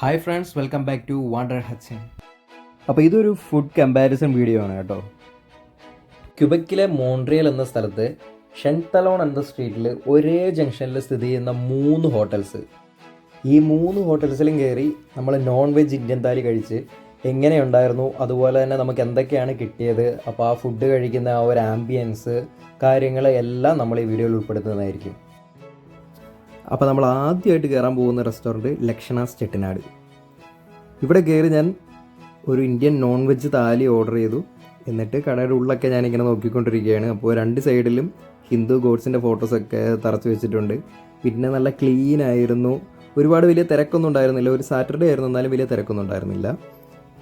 Hi friends welcome back to wander Hachan അപ്പോൾ ഇതൊരു food comparison video ആണ് കേട്ടോ. ക്യുബക്കിലെ മോൺട്രിയൽ എന്ന സ്ഥലത്ത് ഷെൻതലോൺ എന്ന സ്ട്രീറ്റിൽ ഒരേ ജംഗ്ഷനിൽ സ്ഥിതി ചെയ്യുന്ന മൂന്ന് ഹോട്ടൽസ്. ഈ മൂന്ന് ഹോട്ടൽസിലും കയറി നമ്മൾ നോൺ വെജ് ഇന്ത്യൻ താലി കഴിച്ച് എങ്ങനെയുണ്ടായിരുന്നു അതുപോലെ തന്നെ നമുക്ക് എന്തൊക്കെയാണ് കിട്ടിയത് അപ്പോൾ ആ ഫുഡ് കഴിക്കുന്ന ആ ഒരു ആംബിയൻസ് കാര്യങ്ങൾ എല്ലാം നമ്മൾ ഈ വീഡിയോയിൽ ഉൾപ്പെടുത്തുന്നതായിരിക്കും. അപ്പോൾ നമ്മൾ ആദ്യമായിട്ട് കയറാൻ പോകുന്ന റെസ്റ്റോറന്റ് ലക്ഷണാസ് ചെട്ടിനാട്. ഇവിടെ കയറി ഞാൻ ഒരു Indian non veg thali order ചെയ്തു. എന്നിട്ട് കടയുടെ ഉള്ളൊക്കെ ഞാനിങ്ങനെ നോക്കിക്കൊണ്ടിരിക്കുകയാണ്. അപ്പോൾ രണ്ട് സൈഡിലും ഹിന്ദു ഗോഡ്സിന്റെ ഫോട്ടോസൊക്കെ തറച്ച് വെച്ചിട്ടുണ്ട്. പിന്നെ നല്ല ക്ലീൻ ആയിരുന്നു. ഒരുപാട് വലിയ തിരക്കൊന്നും ഉണ്ടായിരുന്നില്ല. ഒരു സാറ്റർഡേ ആയിരുന്നു. എന്നാലും വലിയ തിരക്കൊന്നും ഉണ്ടായിരുന്നില്ല.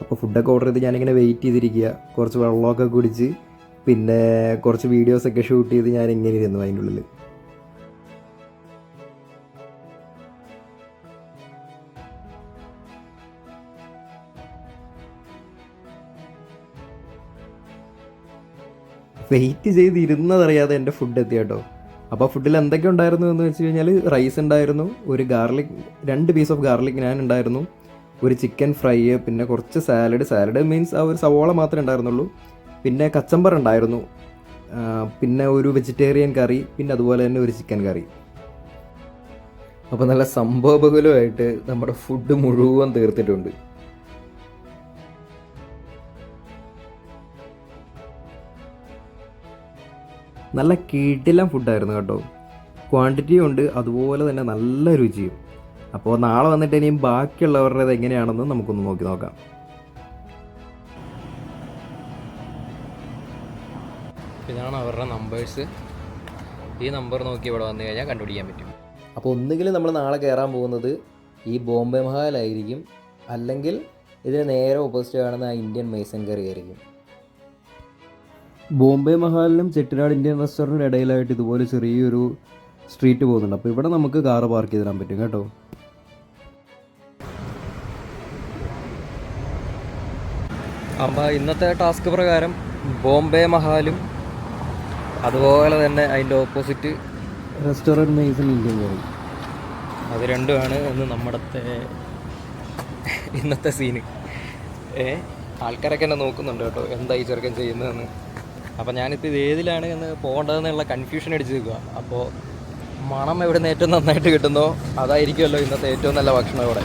അപ്പോൾ ഫുഡൊക്കെ ഓർഡർ ചെയ്ത് ഞാനിങ്ങനെ വെയിറ്റ് ചെയ്തിരിക്കുക. കുറച്ച് വെള്ളമൊക്കെ കുടിച്ച്. പിന്നെ കുറച്ച് വീഡിയോസൊക്കെ ഷൂട്ട് ചെയ്ത് ഞാൻ ഇങ്ങനെ ഇരുന്നു അതിന്റെ ഉള്ളിൽ വെയിറ്റ് ചെയ്ത് ഇരുന്നതറിയാതെ എന്റെ ഫുഡ് എത്തി കേട്ടോ. അപ്പോൾ ഫുഡിൽ എന്തൊക്കെ ഉണ്ടായിരുന്നു എന്ന് വെച്ച് കഴിഞ്ഞാൽ റൈസ് ഉണ്ടായിരുന്നു ഒരു ഗാർലിക് രണ്ട് പീസ് ഓഫ് ഗാർലിക് ഞാൻ ഉണ്ടായിരുന്നു ഒരു ചിക്കൻ ഫ്രൈ പിന്നെ കുറച്ച് സാലഡ് സാലഡ് മീൻസ് ആ ഒരു സവോള മാത്രമേ ഉണ്ടായിരുന്നുള്ളൂ. പിന്നെ കച്ചമ്പർ ഉണ്ടായിരുന്നു പിന്നെ ഒരു വെജിറ്റേറിയൻ കറി പിന്നെ അതുപോലെ തന്നെ ഒരു ചിക്കൻ കറി അപ്പോൾ നല്ല സംഭവബഹുലമായിട്ട് നമ്മുടെ ഫുഡ് മുഴുവൻ തീർത്തിട്ടുണ്ട്. നല്ല കിടിലം ഫുഡായിരുന്നു കേട്ടോ. ക്വാണ്ടിറ്റിയും ഉണ്ട് അതുപോലെ തന്നെ നല്ല രുചിയും. അപ്പോൾ നാളെ വന്നിട്ട് ഇനിയും ബാക്കിയുള്ളവരുടേത് എങ്ങനെയാണെന്ന് നമുക്കൊന്ന് നോക്കി നോക്കാം. ഇതാണ് അവരുടെ നമ്പേഴ്സ് ഈ നമ്പർ നോക്കി ഇവിടെ വന്നു കഴിഞ്ഞാൽ കണ്ടുപിടിക്കാൻ പറ്റും. അപ്പോൾ ഒന്നുകിൽ നമ്മൾ നാളെ കയറാൻ പോകുന്നത് ഈ ബോംബെ മഹാലായിരിക്കും അല്ലെങ്കിൽ ഇതിന് നേരെ ഓപ്പോസിറ്റ് കാണുന്ന ആ ഇന്ത്യൻ മൈസൻ കറി ആയിരിക്കും. ബോംബെ മഹാലിനും ചെട്ടിനാട് ഇന്ത്യൻ റെസ്റ്റോറന്റിന്റെ ഇടയിലായിട്ട് ഇതുപോലെ ചെറിയൊരു സ്ട്രീറ്റ് പോകുന്നുണ്ട്. അപ്പോൾ ഇവിടെ നമുക്ക് കാറ് പാർക്ക് ചെയ്ത് തരാൻ പറ്റും കേട്ടോ. അപ്പോൾ ഇന്നത്തെ ടാസ്ക് പ്രകാരം ബോംബെ മഹാലും അതുപോലെ തന്നെ അതിന്റെ opposite restaurant Maison Indian curry. അത് രണ്ടുമാണ് ഇന്ന് നമ്മുടെ ഇന്നത്തെ സീന് ഏ ആൾക്കാരൊക്കെ എന്നെ നോക്കുന്നുണ്ട് കേട്ടോ. എന്താ ഈ ചെറുക്കൻ ചെയ്യുന്നതെന്ന്. അപ്പോൾ ഞാനിപ്പോൾ ഇത് ഏതിലാണ് എന്ന് പോകേണ്ടതെന്നുള്ള കൺഫ്യൂഷൻ അടിച്ച് നിൽക്കുക അപ്പോൾ മണം എവിടെ നിന്ന് ഏറ്റവും നന്നായിട്ട് കിട്ടുന്നോ അതായിരിക്കുമല്ലോ ഇന്നത്തെ ഏറ്റവും നല്ല ഭക്ഷണം ഇവിടെ.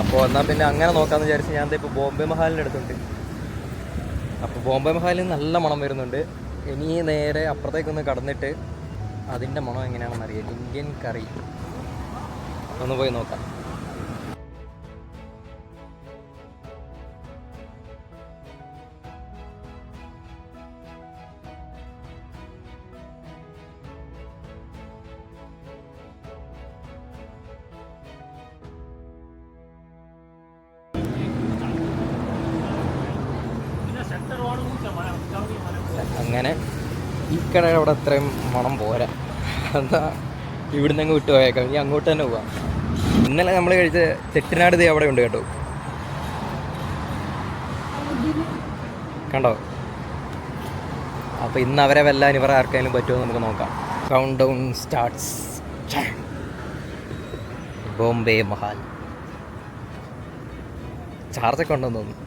അപ്പോൾ എന്നാൽ പിന്നെ അങ്ങനെ നോക്കാമെന്ന് വിചാരിച്ച് ഞാൻ ഇപ്പോൾ ബോംബെ മഹാലിന്റെ അടുത്തുണ്ട്. അപ്പോൾ ബോംബെ മഹാലിന് നല്ല മണം വരുന്നുണ്ട്. ഇനി നേരെ അപ്പുറത്തേക്കൊന്ന് കടന്നിട്ട് അതിന്റെ മണം എങ്ങനെയാണെന്ന് അറിയാം. Indian curry. ഒന്ന് പോയി നോക്കാം. അങ്ങനെ ഈ കടയുടെ അവിടെ അത്രയും മണം പോരാ. എന്താ ഇവിടുന്ന് അങ്ങ് വിട്ടു പോയേക്കാം. ഇനി അങ്ങോട്ട് തന്നെ പോവാം. ഇന്നലെ നമ്മൾ കഴിച്ച ചെട്ടിനാട് ദേ അവിടെ ഉണ്ട് കേട്ടോ. കണ്ടോ? അപ്പോൾ ഇന്ന് അവരെ വെല്ലാൻ ഇവർ ആർക്കെങ്കിലും പറ്റുമോ നമുക്ക് നോക്കാം. Count down starts Bombay Mahal. ചാർജൊക്കെ ഉണ്ടെന്ന് തോന്നുന്നു.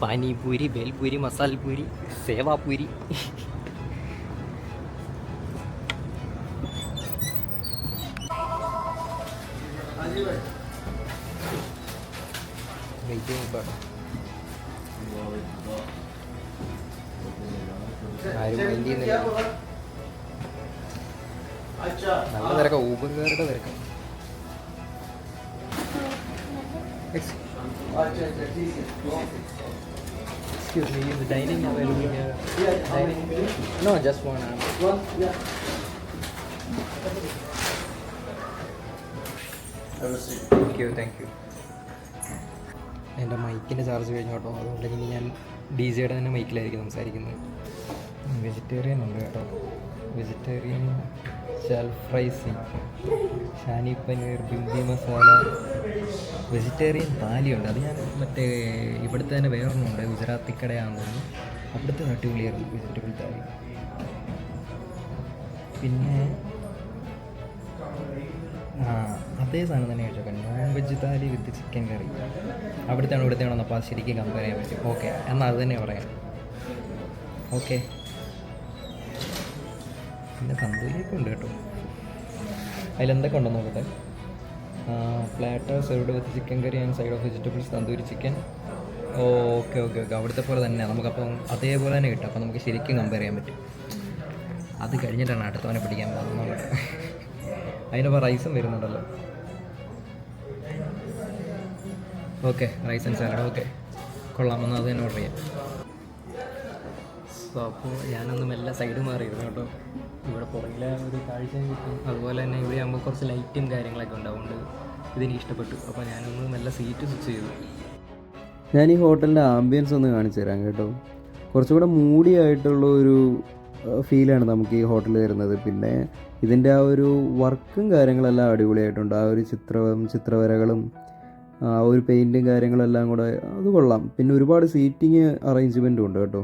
പാനിപൂരി ബേൽപൂരി മസാൽപൂരി സേവാപൂരി. ആരും ചെയ്യുന്നില്ല നല്ല തിരക്കാം ഊബറുകാരുടെ തിരക്കാം. Excuse me, is the dining available here? Dining? No, just one. um, Thank you, thank you. എന്റെ മൈക്കിന്റെ ചാർജ് കഴിഞ്ഞു കേട്ടോ അതുകൊണ്ട് ഇനി ഞാൻ ഡി ജെയുടെ തന്നെ മൈക്കിലായിരിക്കും സംസാരിക്കുന്നത് വെജിറ്റേറിയൻ ഉണ്ട് കേട്ടോ വെജിറ്റേറിയൻ ഷെൽഫ് ഫ്രൈസി ഷാനി പനീർ ബിന്ദി മസാല വെജിറ്റേറിയൻ താലിയുണ്ട്. അത് ഞാൻ മറ്റേ ഇവിടുത്തെ തന്നെ വേറൊന്നുണ്ട് ഗുജറാത്തി കടയാണെന്ന് അവിടുത്തെ അടിപൊളിയായിരുന്നു വെജിറ്റബിൾ താലി. പിന്നെ ആ അതേ സാധനം തന്നെ കഴിച്ചോക്കാം നോൺ വെജ് താലി വിത്ത് ചിക്കൻ കറി അവിടുത്തെയാണ് ഇവിടുത്തെയാണോ അപ്പോൾ അത് ശരിക്കും കമ്പയർ ചെയ്യാൻ പറ്റും. ഓക്കെ എന്നാൽ അത് തന്നെ പറയാം. ഓക്കെ പിന്നെ തന്തൂരിയൊക്കെ ഉണ്ട് കേട്ടോ. അതിലെന്തൊക്കെ ഉണ്ടെന്ന് നോക്കട്ടെ? Platter served with chicken curry and side of vegetables tandoori chicken okay okay okay അവിടുത്തെ പോലെ തന്നെ. നമുക്കപ്പം അതേപോലെ തന്നെ കിട്ടും. അപ്പം നമുക്ക് ശരിക്കും കമ്പയർ ചെയ്യാൻ പറ്റും. അത് കഴിഞ്ഞിട്ടാണ് അടുത്തവനെ പിടിക്കാൻ പോകുന്നത്. അതിനൊപ്പം റൈസും വരുന്നുണ്ടല്ലോ. Okay rice and salad okay കൊള്ളാമെന്ന് അത് തന്നെ ഓർഡർ ചെയ്യാം. സോ അപ്പോൾ ഞാനൊന്ന് മെല്ലെ സൈഡ് മാറിയിരുന്നു കേട്ടോ. ഇവിടെ പുറകിലെ ഒരു കാഴ്ചയും കിട്ടും. അതുപോലെ തന്നെ ഇവിടെ ആകുമ്പോൾ കുറച്ച് ലൈറ്റും കാര്യങ്ങളൊക്കെ ഉണ്ട്. അതുകൊണ്ട് ഇതെനിക്ക് ഇഷ്ടപ്പെട്ടു. അപ്പോൾ ഞാനൊന്ന് മെല്ലെ സീറ്റ് സ്വിച്ച് ചെയ്തു. ഞാൻ ഈ ഹോട്ടലിന്റെ ആംബിയൻസ് ഒന്ന് കാണിച്ചു തരാം കേട്ടോ. കുറച്ചുകൂടെ മൂടിയായിട്ടുള്ള ഒരു ഫീലാണ് നമുക്ക് ഈ ഹോട്ടലിൽ വരുന്നത്. പിന്നെ ഇതിന്റെ ആ ഒരു വർക്കും കാര്യങ്ങളെല്ലാം അടിപൊളിയായിട്ടുണ്ട്. ആ ഒരു ചിത്രവും ചിത്രവരകളും ആ ഒരു പെയിന്റും കാര്യങ്ങളെല്ലാം കൂടെ അത് കൊള്ളാം. പിന്നെ ഒരുപാട് സീറ്റിംഗ് അറേഞ്ച്മെന്റും ഉണ്ട് കേട്ടോ.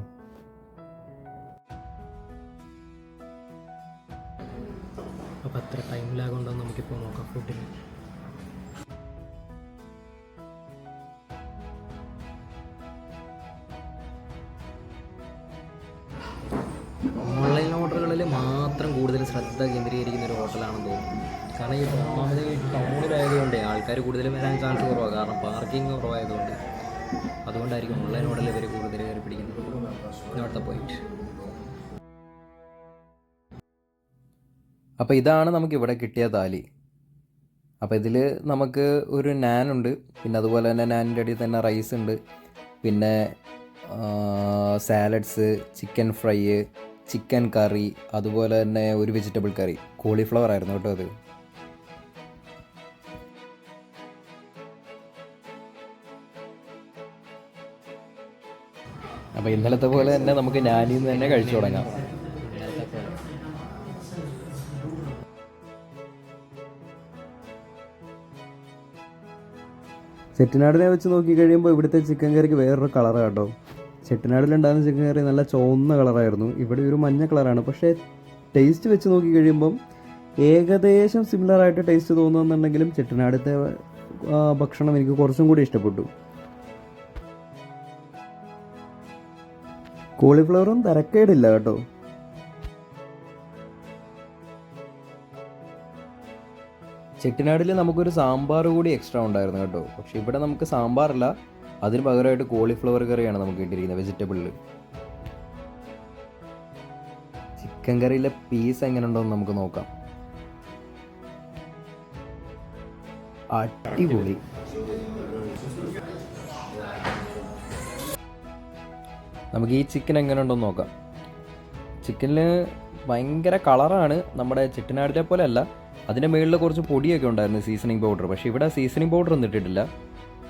ഉണ്ടോ നോക്കാം ഫുഡിന് ഓൺലൈൻ ഓർഡറുകളിൽ മാത്രം കൂടുതൽ ശ്രദ്ധ കേന്ദ്രീകരിക്കുന്ന ഒരു ഹോട്ടലാണെന്ന് തോന്നുന്നു. കാരണം ഈ ഒന്നാമത് ഈ ടൗണിലായതുകൊണ്ട് ആൾക്കാർ കൂടുതൽ വരാൻ ചാൻസ് കുറവാണ് കാരണം പാർക്കിംഗ് കുറവായതുകൊണ്ട്. അതുകൊണ്ടായിരിക്കും ഓൺലൈൻ ഓർഡറിൽ ഇവർ കൂടുതൽ കയറി പിടിക്കുന്നത് അടുത്ത പോയിന്റ് അപ്പോൾ ഇതാണ് നമുക്ക് ഇവിടെ കിട്ടിയ താലി. അപ്പോൾ ഇതിൽ നമുക്ക് ഒരു നാൻ ഉണ്ട്. പിന്നെ അതുപോലെ തന്നെ നാനിന്റെ അടിയിൽ തന്നെ റൈസ് ഉണ്ട്. പിന്നെ salads chicken fry chicken curry അതുപോലെ തന്നെ ഒരു വെജിറ്റബിൾ കറി കോളിഫ്ലവർ ആയിരുന്നു കേട്ടോ അത്. അപ്പോൾ ഇന്നലത്തെ പോലെ തന്നെ നമുക്ക് നാനിൽ നിന്ന് തന്നെ കഴിച്ചു തുടങ്ങാം. ചെട്ടിനാടിനെ വെച്ച് നോക്കി കഴിയുമ്പോൾ ഇവിടുത്തെ ചിക്കൻ കറിക്ക് വേറൊരു കളറാണ് കേട്ടോ. ചെട്ടിനാടിലുണ്ടായിരുന്ന ചിക്കൻ കറി നല്ല ചുവന്ന കളറായിരുന്നു ഇവിടെ ഒരു മഞ്ഞ കളറാണ് പക്ഷേ ടേസ്റ്റ് വെച്ച് നോക്കി കഴിയുമ്പം ഏകദേശം സിമിലർ ആയിട്ട് ടേസ്റ്റ് തോന്നുന്നുണ്ടെങ്കിലും ചെട്ടിനാടത്തെ ഭക്ഷണം എനിക്ക് കുറച്ചും കൂടി ഇഷ്ടപ്പെട്ടു. കോളിഫ്ലവറും തരക്കേടില്ല കേട്ടോ. ചെട്ടിനാടിൽ നമുക്കൊരു സാമ്പാർ കൂടി എക്സ്ട്രാ ഉണ്ടായിരുന്നു കേട്ടോ. പക്ഷേ ഇവിടെ നമുക്ക് സാമ്പാറല്ല. അതിന് പകരമായിട്ട് കോളിഫ്ലവർ കറിയാണ് നമുക്ക് കിട്ടിയിരിക്കുന്നത് വെജിറ്റബിളിൽ ചിക്കൻ കറിയിലെ പീസ് എങ്ങനെ ഉണ്ടോ എന്ന് നമുക്ക് നോക്കാം. അടിപൊളി. നമുക്ക് ഈ ചിക്കൻ എങ്ങനെ ഉണ്ടോന്ന് നോക്കാം. ചിക്കനിൽ ഭയങ്കര കളറാണ് നമ്മുടെ ചിട്ടനാടിലെ പോലെ അല്ല. അതിന്റെ മുകളിൽ കുറച്ച് പൊടിയൊക്കെ ഉണ്ടായിരുന്നു സീസണിങ് പൗഡർ പക്ഷേ ഇവിടെ സീസണിങ് പൗഡർ ഒന്നും ഇട്ടിട്ടില്ല.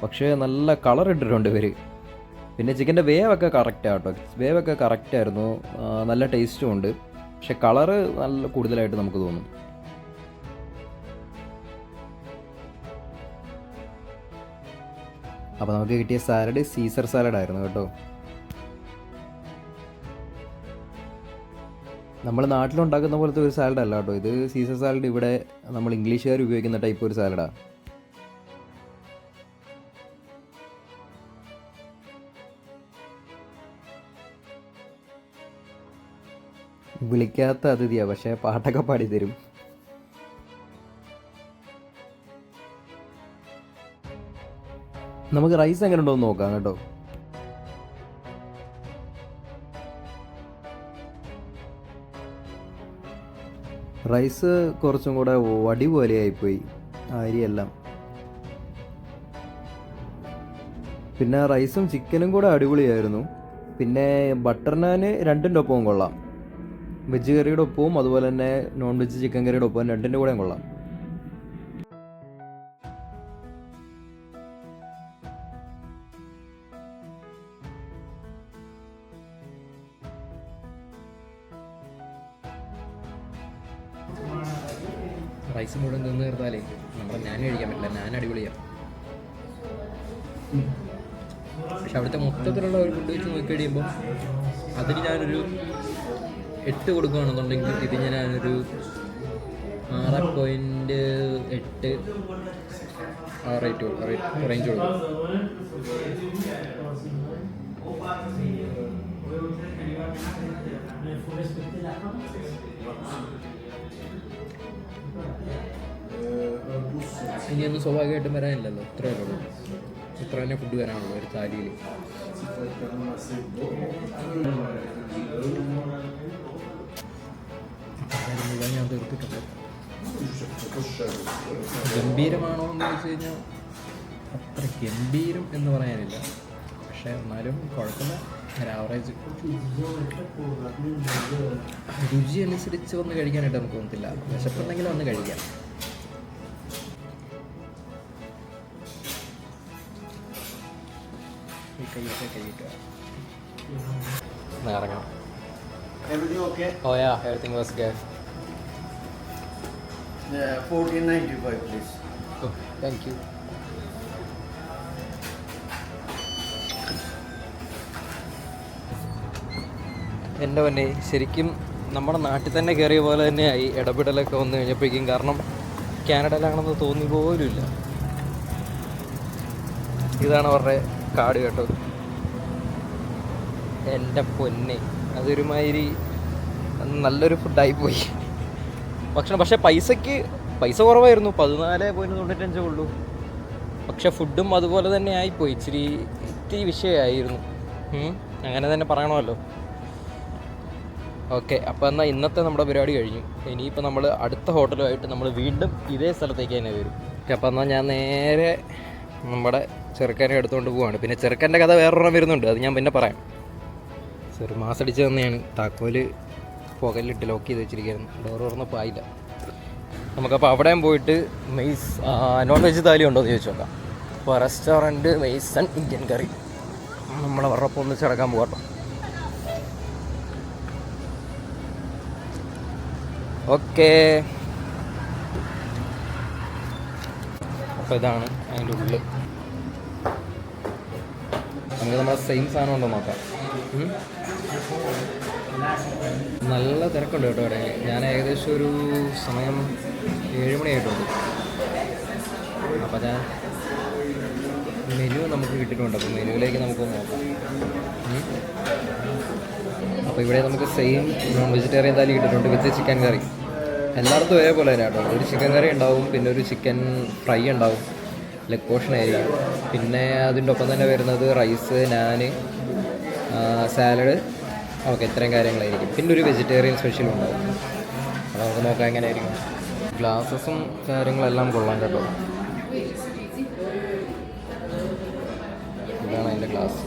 പക്ഷേ നല്ല കളർ ഇട്ടിട്ടുണ്ട് ഇവർ പിന്നെ ചിക്കന്റെ വേവൊക്കെ കറക്റ്റ് ആട്ടോ. വേവൊക്കെ കറക്റ്റായിരുന്നു നല്ല ടേസ്റ്റും ഉണ്ട്. പക്ഷെ കളറ് നല്ല കൂടുതലായിട്ട് നമുക്ക് തോന്നും. അപ്പോൾ നമുക്ക് കിട്ടിയ സാലഡ് സീസർ സാലഡ് ആയിരുന്നു കേട്ടോ. നമ്മൾ നാട്ടിലുണ്ടാക്കുന്ന പോലത്തെ ഒരു സാലഡ് അല്ല കേട്ടോ. ഇത് സീസൺ സാലഡ് ഇവിടെ നമ്മൾ ഇംഗ്ലീഷുകാർ ഉപയോഗിക്കുന്ന ടൈപ്പ് ഒരു സാലഡാണ് വിളിക്കാത്ത അതിഥിയാ പക്ഷേ പാട്ടൊക്കെ പാടി തരും നമുക്ക് റൈസ് എങ്ങനെ ഉണ്ടോ എന്ന് നോക്കാം കേട്ടോ. റൈസ് കുറച്ചും കൂടെ വടി പോലെയായിപ്പോയി ആ അരിയെല്ലാം. പിന്നെ റൈസും ചിക്കനും കൂടെ അടിപൊളിയായിരുന്നു. പിന്നെ ബട്ടർ നാന് രണ്ടിന്റെ ഒപ്പവും കൊള്ളാം. വെജ് കറിയുടെ ഒപ്പവും അതുപോലെ തന്നെ നോൺ വെജ് ചിക്കൻ കറിയുടെ ഒപ്പവും രണ്ടിന്റെ കൂടെയും കൊള്ളാം. തീർത്താലേ നമ്മുടെ ഞാൻ കഴിക്കാൻ പറ്റില്ല. ഞാൻ അടിപൊളിയാണ് പക്ഷെ അവിടുത്തെ മൊത്തത്തിലുള്ള ഒരു ഫുഡ് വെച്ച് നോക്കി കഴിയുമ്പോൾ അതിന് ഞാനൊരു എട്ട് കൊടുക്കുകയാണെന്നുണ്ടെങ്കിൽ ഇതിന് ഞാനൊരു ആറ് പോയിന്റ് എട്ട് റേറ്റ് റേഞ്ച് കൊടുക്കും ഇനിയൊന്നും സ്വാഭാവികമായിട്ടും വരാനില്ലല്ലോ. ഇത്രേ ഉള്ളൂ. ഇത്ര തന്നെ ഫുഡ് വരാനുള്ളൂ ഒരു താലിയിൽ. ഞാൻ തീർത്തിട്ടുണ്ട്. ഗംഭീരമാണോ എന്ന് ചോദിച്ചു കഴിഞ്ഞാൽ അത്ര ഗംഭീരം എന്ന് പറയാനില്ല. പക്ഷേ എന്നാലും കുഴപ്പമില്ല. ഒരു ആവറേജ് രുചി അനുസരിച്ച് വന്ന് കഴിക്കാനായിട്ട് നമുക്ക് തോന്നത്തില്ല. വിശപ്പുണ്ടെങ്കിൽ വന്ന് കഴിക്കാം. കൈയൊക്കെ കൈയിട്ട് ഇറങ്ങണം. Everything okay? Oh ya everything was gay Yeah, fourteen ninety five, please. Thank you എന്റെ പൊന്നെ ശരിക്കും നമ്മുടെ നാട്ടിൽ തന്നെ കയറിയ പോലെ തന്നെയായി ഇടപെടലൊക്കെ വന്നു കഴിഞ്ഞപ്പോഴേക്കും. കാരണം കാനഡയിലാണെന്ന് തോന്നി പോലും ഇല്ല ഇതാണ് അവരുടെ കാട് കേട്ടോ. എന്റെ പൊന്നെ. അതൊരുമാതിരി നല്ലൊരു ഫുഡായി പോയി. ഭക്ഷണം പക്ഷേ പൈസയ്ക്ക് പൈസ കുറവായിരുന്നു. പതിനാല് പോയിന്റ് തൊണ്ണൂറ്റഞ്ചേ ഉള്ളൂ. പക്ഷെ ഫുഡും അതുപോലെ തന്നെ ആയിപ്പോയി. ഇച്ചിരി ഇത്തിരി വിഷയമായിരുന്നു. അങ്ങനെ തന്നെ പറയണമല്ലോ. ഓക്കെ അപ്പോൾ എന്നാൽ ഇന്നത്തെ നമ്മുടെ പരിപാടി കഴിഞ്ഞു. ഇനിയിപ്പോൾ നമ്മൾ അടുത്ത ഹോട്ടലുമായിട്ട് നമ്മൾ വീണ്ടും ഇതേ സ്ഥലത്തേക്ക് തന്നെ വരും. അപ്പോൾ എന്നാൽ ഞാൻ നേരെ നമ്മുടെ ചെറുക്കനെ എടുത്തുകൊണ്ട് പോവാണ്. പിന്നെ ചെറുക്കന്റെ കഥ വേറൊരെണ്ണം വരുന്നുണ്ട്. അത് ഞാൻ പിന്നെ പറയാം. ചെറു മാസടിച്ച് തന്നെയാണ്. താക്കോൽ പുകലിട്ട് ലോക്ക് ചെയ്ത് വെച്ചിരിക്കുകയായിരുന്നു. ഡോർ തുറന്നപ്പോൾ ആയില്ല. നമുക്കപ്പോൾ അവിടെയും പോയിട്ട് മെയ്സ് നോൺ വെജ് താലി ഉണ്ടോ എന്ന് ചോദിച്ചു നോക്കാം. അപ്പോൾ റെസ്റ്റോറന്റ് മെയ്സൺ ഇന്ത്യൻ കറി അവരുടെ ഒപ്പം ഒന്ന് ചടക്കാൻ പോകട്ടോ ഓക്കേ. അപ്പോൾ ഇതാണ് അതിന്റെ ഉള്ളിൽ നമുക്ക് നമ്മുടെ സെയിം സാധനം ഉണ്ടോ നോക്കാം. നല്ല തിരക്കുണ്ട് കേട്ടോ ഇവിടെ. ഞാൻ ഏകദേശം ഒരു സമയം ഏഴ് മണിയായിട്ടുണ്ട് അപ്പം ഞാൻ മെനു നമുക്ക് കിട്ടിയിട്ടുണ്ട്. അപ്പോൾ മെനുവിലേക്ക് നമുക്ക് നോക്കാം. അപ്പോൾ ഇവിടെ നമുക്ക് സെയിം നോൺ വെജിറ്റേറിയൻ താലി കിട്ടിയിട്ടുണ്ട് വിത്ത് ചിക്കൻ കറി. എല്ലായിടത്തും ഒരേപോലെ തന്നെ കേട്ടോ. ഒരു ചിക്കൻ കറി ഉണ്ടാവും പിന്നെ ഒരു ചിക്കൻ ഫ്രൈ ഉണ്ടാവും. ലെഗ് പോർഷൻ ആയിരിക്കും. പിന്നെ അതിന്റെ ഒപ്പം തന്നെ വരുന്നത് റൈസ് നാന് സാലഡ് ഓക്കെ ഇത്രയും കാര്യങ്ങളായിരിക്കും. പിന്നെ ഒരു വെജിറ്റേറിയൻ സ്പെഷ്യൽ ഉണ്ടാവും. അപ്പോൾ നമുക്ക് നോക്കാം എങ്ങനെയായിരിക്കും. ഗ്ലാസസും കാര്യങ്ങളെല്ലാം കൊള്ളാം കേട്ടോ. ഇതാണ് അതിന്റെ ഗ്ലാസ്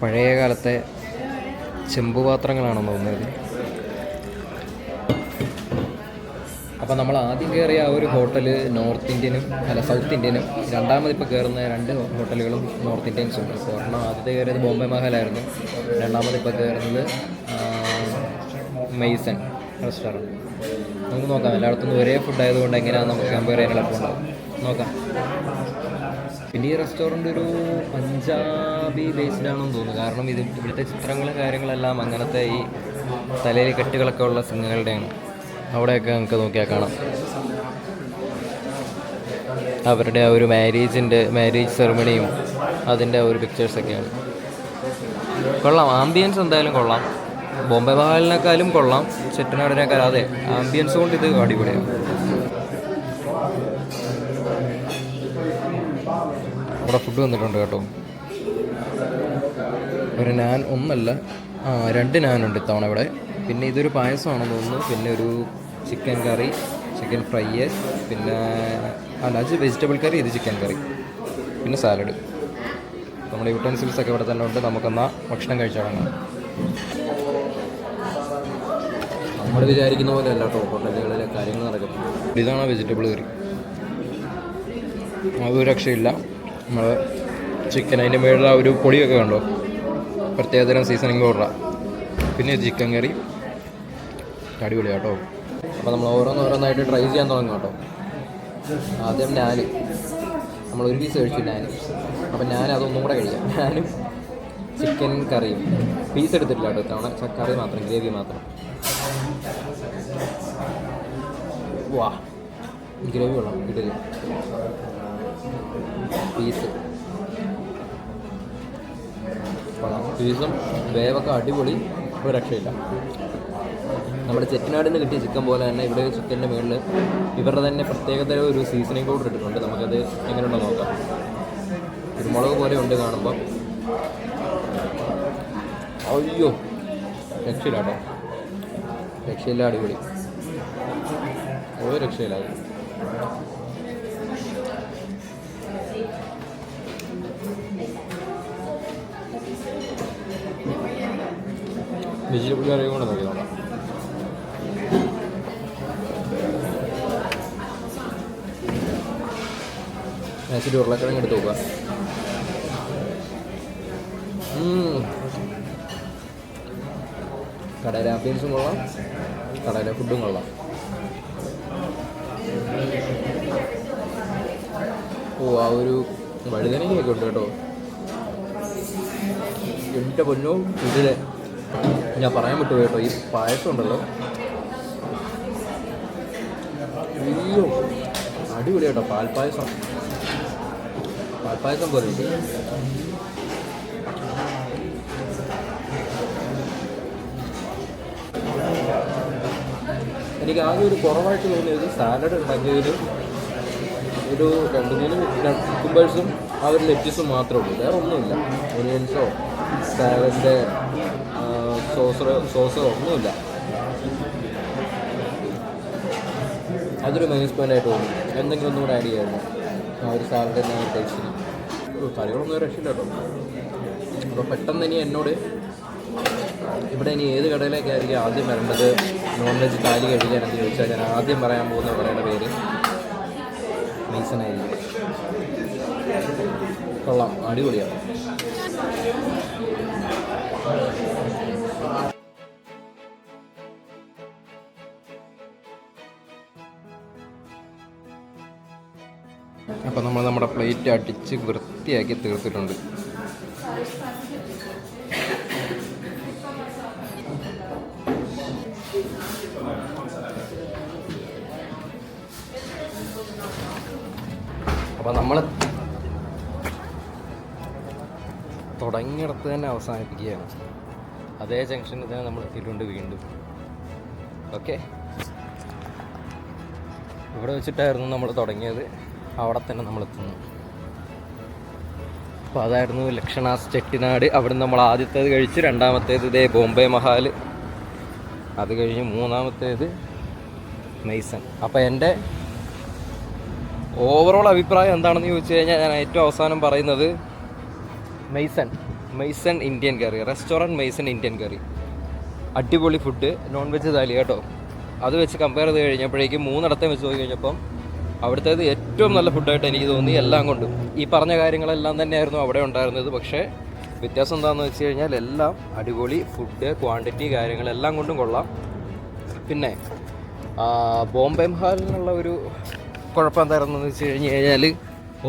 പഴയ കാലത്തെ ചെമ്പ് പാത്രങ്ങളാണെന്ന് തോന്നുന്നത് അപ്പോൾ നമ്മൾ ആദ്യം കയറിയ ആ ഒരു ഹോട്ടൽ നോർത്ത് ഇന്ത്യനും അല്ല സൗത്ത് ഇന്ത്യനും രണ്ടാമത് ഇപ്പോൾ കയറുന്ന രണ്ട് ഹോട്ടലുകളും നോർത്ത് ഇന്ത്യൻസ് ഉണ്ട് ഇപ്പോൾ ഒരെണ്ണം ആദ്യത്തെ കയറിയത് ബോംബെ മഹലായിരുന്നു. രണ്ടാമത് ഇപ്പോൾ കയറുന്നത് മെയ്സൺ റെസ്റ്റോറന്റ്. നമുക്ക് നോക്കാം എല്ലായിടത്തും ഒരേ ഫുഡ് ആയതുകൊണ്ട് എങ്ങനെയാണ് നമുക്ക് കമ്പയർ ചെയ്യാൻ എളുപ്പമുണ്ടാവും നോക്കാം. പിന്നെ ഈ റെസ്റ്റോറന്റ് ഒരു പഞ്ചാബി ബേസ്ഡ് ആണെന്ന് തോന്നുന്നു. കാരണം ഇത് ഇവിടുത്തെ ചിത്രങ്ങളും കാര്യങ്ങളെല്ലാം അങ്ങനത്തെ ഈ തലയിൽ കെട്ടുകളൊക്കെ ഉള്ള സിംഗങ്ങളുടെയാണ് അവിടെയൊക്കെ നമുക്ക് നോക്കിയാൽ കാണാം. അവരുടെ ആ ഒരു മാരേജിന്റെ മാരേജ് സെറമണിയും അതിന്റെ ആ ഒരു പിക്ചേഴ്സൊക്കെയാണ് കൊള്ളാം. ആംബിയൻസ് എന്തായാലും കൊള്ളാം. ബോംബെ മഹാലിനേക്കാളും കൊള്ളാം. ചെറ്റനാടിനേക്കാളും അതെ ആംബിയൻസ് കൊണ്ട് ഇത് അടിപൊളിയാണ്. അവിടെ ഫുഡ് വന്നിട്ടുണ്ട് കേട്ടോ. ഒരു നാൻ ഒന്നല്ല ആ രണ്ട് നാനുണ്ട് ഇത്തവണ ഇവിടെ. പിന്നെ ഇതൊരു പായസമാണെന്ന് തോന്നുന്നു. പിന്നെ ഒരു ചിക്കൻ കറി ചിക്കൻ ഫ്രൈ പിന്നെ അല്ല അത് വെജിറ്റബിൾ കറി ഇത് ചിക്കൻ കറി പിന്നെ സാലഡ് നമ്മുടെ യൂട്ടൻസിൽസ് ഒക്കെ ഇവിടെ തന്നെ ഉണ്ട്. നമുക്കെന്നാൽ ഭക്ഷണം കഴിച്ചാൽ നമ്മൾ വിചാരിക്കുന്ന പോലെ അല്ല കേട്ടോ ഹോട്ടലുകളിലെ കാര്യങ്ങൾ നടക്കുന്നത്. ഇതാണ് വെജിറ്റബിൾ കറി അതൊരു രക്ഷയില്ല. നമ്മൾ ചിക്കൻ അതിന്റെ മേളിൽ ആ ഒരു പൊടിയൊക്കെ കണ്ടോ? പ്രത്യേകതരം സീസണിങ് പൗഡറാണ് പിന്നെ ചിക്കൻ കറി അടിപൊളിയാട്ടോ. കേട്ടോ അപ്പോൾ നമ്മൾ ഓരോന്നോരോന്നായിട്ട് ട്രൈ ചെയ്യാൻ തുടങ്ങും കേട്ടോ. ആദ്യം ഞാൻ നമ്മൾ ഒരു പീസ് കഴിച്ചു ഞാൻ അപ്പം ഞാൻ അതൊന്നും കൂടെ കഴിക്കാം. ഞാനും ചിക്കൻ കറിയും പീസ് എടുത്തിട്ടില്ല കേട്ടോ ഇത്തവണ. ചക്കറി കറി മാത്രം ഗ്രേവി മാത്രം. വാ. ഗ്രേവി കൊള്ളാം. ഇടില്ല പീസ് പീസും വേവൊക്കെ അടിപൊളി. ഒരു രക്ഷയില്ല. നമ്മുടെ ചെറ്റനാടിൽ നിന്ന് കിട്ടിയ ചിക്കൻ പോലെ തന്നെ ഇവിടെ ചിക്കന്റെ മുകളിൽ ഇവരുടെ തന്നെ പ്രത്യേകതര ഒരു സീസണിങ് പൗഡർ ഇട്ടിട്ടുണ്ട്. നമുക്കത് എങ്ങനെയുണ്ടോ നോക്കാം. കുരുമുളക് പോലെ ഉണ്ട് കാണുമ്പോൾ അയ്യോ രക്ഷയില്ല കേട്ടോ രക്ഷയില്ല അടിപൊളി. ഓ രക്ഷയില്ല. വെജിറ്റബിൾ കറി കൂടെ ഇച്ചിരി ഉരുളക്കിഴങ്ങ് എടുത്ത് നോക്കുക. കടയിലെ ആംബിയൻസും കൊള്ളാം. കടയിലെ ഫുഡും കൊള്ളാം. ഓ ആ ഒരു വഴുതനങ്ങയൊക്കെ ഉണ്ട് കേട്ടോ. എന്റെ പൊന്നോ ഇതിലെ ഞാൻ പറയാൻ പറ്റുമോ കേട്ടോ. ഈ പായസം ഉണ്ടല്ലോ. അയ്യോ അടിപൊളി കേട്ടോ പാൽപ്പായസം. പാൽപ്പായസം പോലെ എനിക്ക് ആകെ ഒരു കുറവായിട്ട് തോന്നിയത് സാലഡ് ഉണ്ടാക്കിയതിൽ ഒരു രണ്ട് മൂന്ന് കുക്കുംബേഴ്സും ആ ഒരു ലെറ്റീസും മാത്രമേ ഉള്ളൂ. വേറെ ഒന്നുമില്ല. ഒനിയൻസോ സാലഡിന്റെ സോസോ സോസോ ഒന്നുമില്ല. അതൊരു മൈനസ് പോയിന്റ് ആയിട്ട് തോന്നി. എന്തെങ്കിലും ഒന്നും കൂടെ ആഡ് ചെയ്യായിരുന്നു ആ ഒരു സാലഡിന്റെ ടേസ്റ്റിന് കറികളൊന്നും ഒരു രക്ഷയില്ല കേട്ടോ. അപ്പോൾ പെട്ടെന്ന് ഇനി എന്നോട് ഇവിടെ ഇനി ഏത് കടയിലേക്കായിരിക്കും ആദ്യം വരേണ്ടത്? നോൺ വെജ് താലി കഴിക്കാനെന്ന് ചോദിച്ചാൽ ഞാൻ ആദ്യം പറയാൻ പോകുന്ന കടയുടെ പേര് മീസനായിരിക്കും. കൊള്ളാം. അടിപൊളിയാണ്. പ്ലേറ്റ് അടിച്ച് വൃത്തിയാക്കി തീർത്തിട്ടുണ്ട്. അപ്പോൾ നമ്മൾ തുടങ്ങിയിടത്ത് തന്നെ അവസാനിപ്പിക്കുകയാണ്. അതേ ജംഗ്ഷനിൽ തന്നെ നമ്മൾ എത്തിയിട്ടുണ്ട് വീണ്ടും. ഓക്കെ ഇവിടെ വെച്ചിട്ടായിരുന്നു നമ്മൾ തുടങ്ങിയത്. അവിടെ തന്നെ നമ്മൾ എത്തുന്നു. അപ്പോൾ അതായിരുന്നു ലക്ഷണാസ് ചെട്ടിനാട്. അവിടെ നമ്മൾ ആദ്യത്തേത് കഴിച്ച് രണ്ടാമത്തേത് ഇതേ ബോംബെ മഹാൽ അത് കഴിഞ്ഞ് മൂന്നാമത്തേത് മെയ്സൺ. അപ്പോൾ എന്റെ ഓവറോൾ അഭിപ്രായം എന്താണെന്ന് ചോദിച്ചു കഴിഞ്ഞാൽ ഞാൻ ഏറ്റവും അവസാനം പറയുന്നത് Maison. Maison Indian curry. Restaurant Maison Indian curry. അടിപൊളി ഫുഡ് നോൺ വെജ് താലി കേട്ടോ? അത് വെച്ച് കമ്പയർ ചെയ്ത് കഴിഞ്ഞപ്പോഴേക്കും മൂന്നിടത്തെ വെച്ച് നോക്കി കഴിഞ്ഞപ്പം അവിടുത്തേത് ഏറ്റവും നല്ല ഫുഡായിട്ട് എനിക്ക് തോന്നി എല്ലാം കൊണ്ടും. ഈ പറഞ്ഞ കാര്യങ്ങളെല്ലാം തന്നെയായിരുന്നു അവിടെ ഉണ്ടായിരുന്നത്. പക്ഷേ വ്യത്യാസം എന്താണെന്ന് വെച്ച് കഴിഞ്ഞാൽ എല്ലാം അടിപൊളി ഫുഡ് ക്വാണ്ടിറ്റി കാര്യങ്ങളെല്ലാം കൊണ്ടും കൊള്ളാം. പിന്നെ ബോംബെ മഹാലിനുള്ള ഒരു കുഴപ്പം എന്തായിരുന്നു എന്ന് വെച്ച് കഴിഞ്ഞ് കഴിഞ്ഞാൽ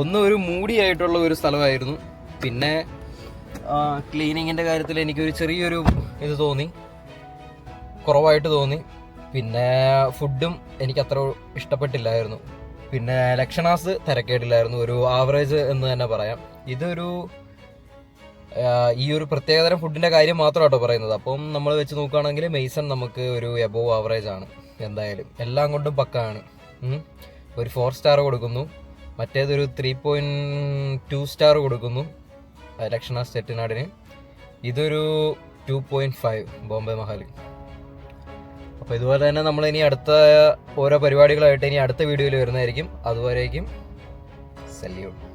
ഒന്ന് ഒരു മൂടിയായിട്ടുള്ള ഒരു സ്ഥലമായിരുന്നു. പിന്നെ ക്ലീനിങ്ങിന്റെ കാര്യത്തിൽ എനിക്കൊരു ചെറിയൊരു ഇത് തോന്നി. കുറവായിട്ട് തോന്നി. പിന്നെ ഫുഡും എനിക്ക് അത്ര ഇഷ്ടപ്പെട്ടില്ലായിരുന്നു. പിന്നെ ലക്ഷണാസ് തിരക്കേടില്ലായിരുന്നു ഒരു ആവറേജ് എന്ന് തന്നെ പറയാം. ഇതൊരു ഈ ഒരു പ്രത്യേകതരം ഫുഡിന്റെ കാര്യം മാത്രമാട്ടോ പറയുന്നത്. അപ്പം നമ്മൾ വെച്ച് നോക്കുകയാണെങ്കിൽ മെയ്സൺ നമുക്ക് ഒരു എബോവ് ആവറേജ് ആണ് എന്തായാലും. എല്ലാം കൊണ്ടും പക്കാണ്. ഒരു ഫോർ സ്റ്റാർ കൊടുക്കുന്നു. മറ്റേതൊരു ത്രീ പോയിന്റ് ടു സ്റ്റാർ കൊടുക്കുന്നു ലക്ഷണാസ് ലക്ഷണ ചെട്ടിനാടിന്. ഇതൊരു two point five Bombay Mahal അപ്പോൾ ഇതുപോലെ തന്നെ നമ്മൾ ഇനി അടുത്ത ഓരോ പരിപാടികളായിട്ട് ഇനി അടുത്ത വീഡിയോയിൽ വരുന്നതായിരിക്കും. അതുവരേക്കും സല്യൂട്ട്.